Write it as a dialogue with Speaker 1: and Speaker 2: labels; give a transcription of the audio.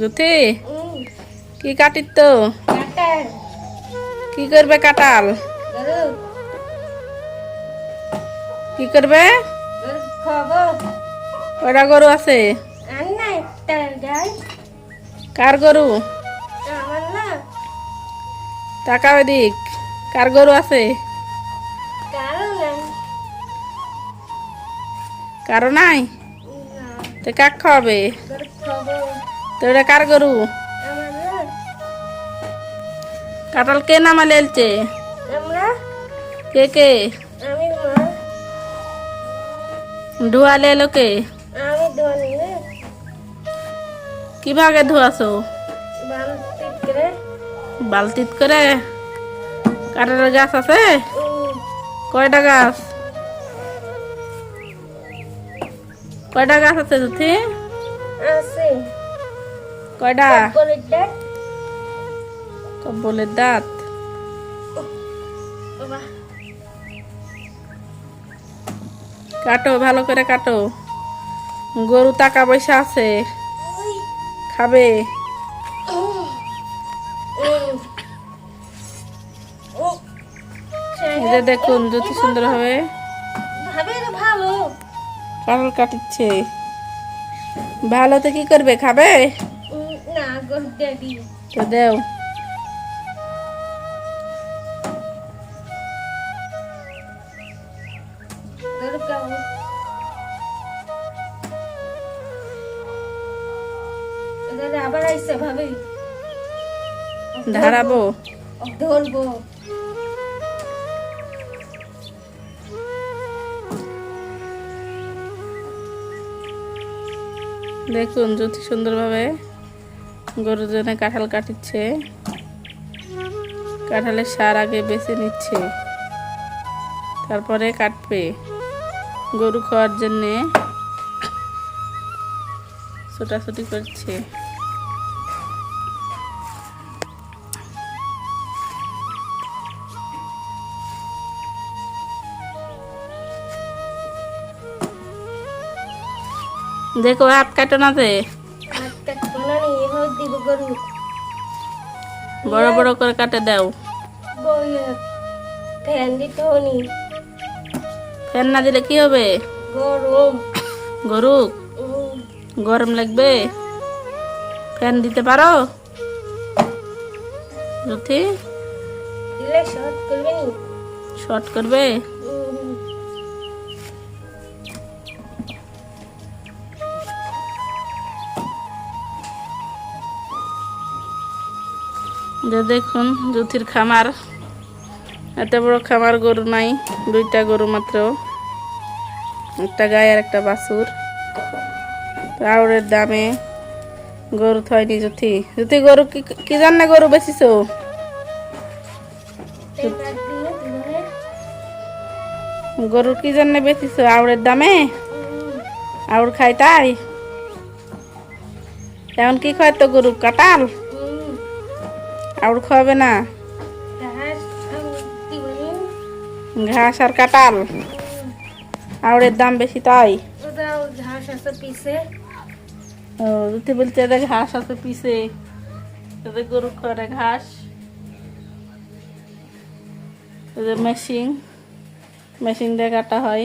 Speaker 1: জুথি কি কাটির তো? কি করবে কাটাল? কি করবে? কয়টা গরু আছে? কার গরু? টাকা ওদিক কার গরু আছে?
Speaker 2: কারও নাই?
Speaker 1: তো কাক
Speaker 2: খাব
Speaker 1: তো এটা কার গরু? কাটাল কে নামা লেলছে? কে কে?
Speaker 2: আমি মা
Speaker 1: ধোয়া লেলো কে?
Speaker 2: আমি ধোনি
Speaker 1: কি ভাগে ধোয়াছো? বালতিত করে। কাটালের গাছ আছে? কয়টা গাছ? কয়টা গাছ আছে, জুথি?
Speaker 2: আছে।
Speaker 1: কয়টা?
Speaker 2: দেখ
Speaker 1: দাঁত। কাটো ভালো করে কাটো। গরু টাকা পয়সা আছে। খাবে। দেখুন যত সুন্দর হবে। কাঁঠাল কাটিচ্ছে। ভালো তো কি করবে খাবে? তো দেও
Speaker 2: আবার আইসে ভাবি
Speaker 1: ধারাবো। দেখুন যত সুন্দরভাবে গরুর জন্য কাঁঠাল কাটিচ্ছে। কাঁঠালের সার আগে বেছে নিচ্ছে। তারপরে কাটবে। গরু খাওয়ার জন্যে ছোটাছুটি করছে। দেখো হাত কাটো না যে। বড় বড় করে কাটে দাও।
Speaker 2: ফ্যান দিতে হনি।
Speaker 1: ফ্যান না দিলে কি হবে?
Speaker 2: গরম।
Speaker 1: গরু? গরম লাগবে? ফ্যান দিতে পারো? রুথি
Speaker 2: শর্ট করবে
Speaker 1: শর্ট করবে? যে দেখুন জুথির খামার। এত বড় খামার গরু নাই, দুইটা গরু মাত্র। একটা গায়ে আর একটা বাছুর। রাউরের দামে গরু থয়নি জুথি জুথি গরু কি জানে গরু
Speaker 2: টেকা দিয়ে দিলে
Speaker 1: গরু কি জন্য বেচিছো আউরের দামে? আউর খাই তাই? এখন কি খায় তো গরু? কাটাল আউর খাওয়াবে না?
Speaker 2: ঘাস
Speaker 1: আর কাটাল আউরের দাম বেশি তাই।
Speaker 2: ঘাস আছে পিসে
Speaker 1: ও বলছে এদের ঘাস আছে পিছে। এদের গরু করে ঘাস। মেশিন। মেশিন দিয়ে কাটা হয়।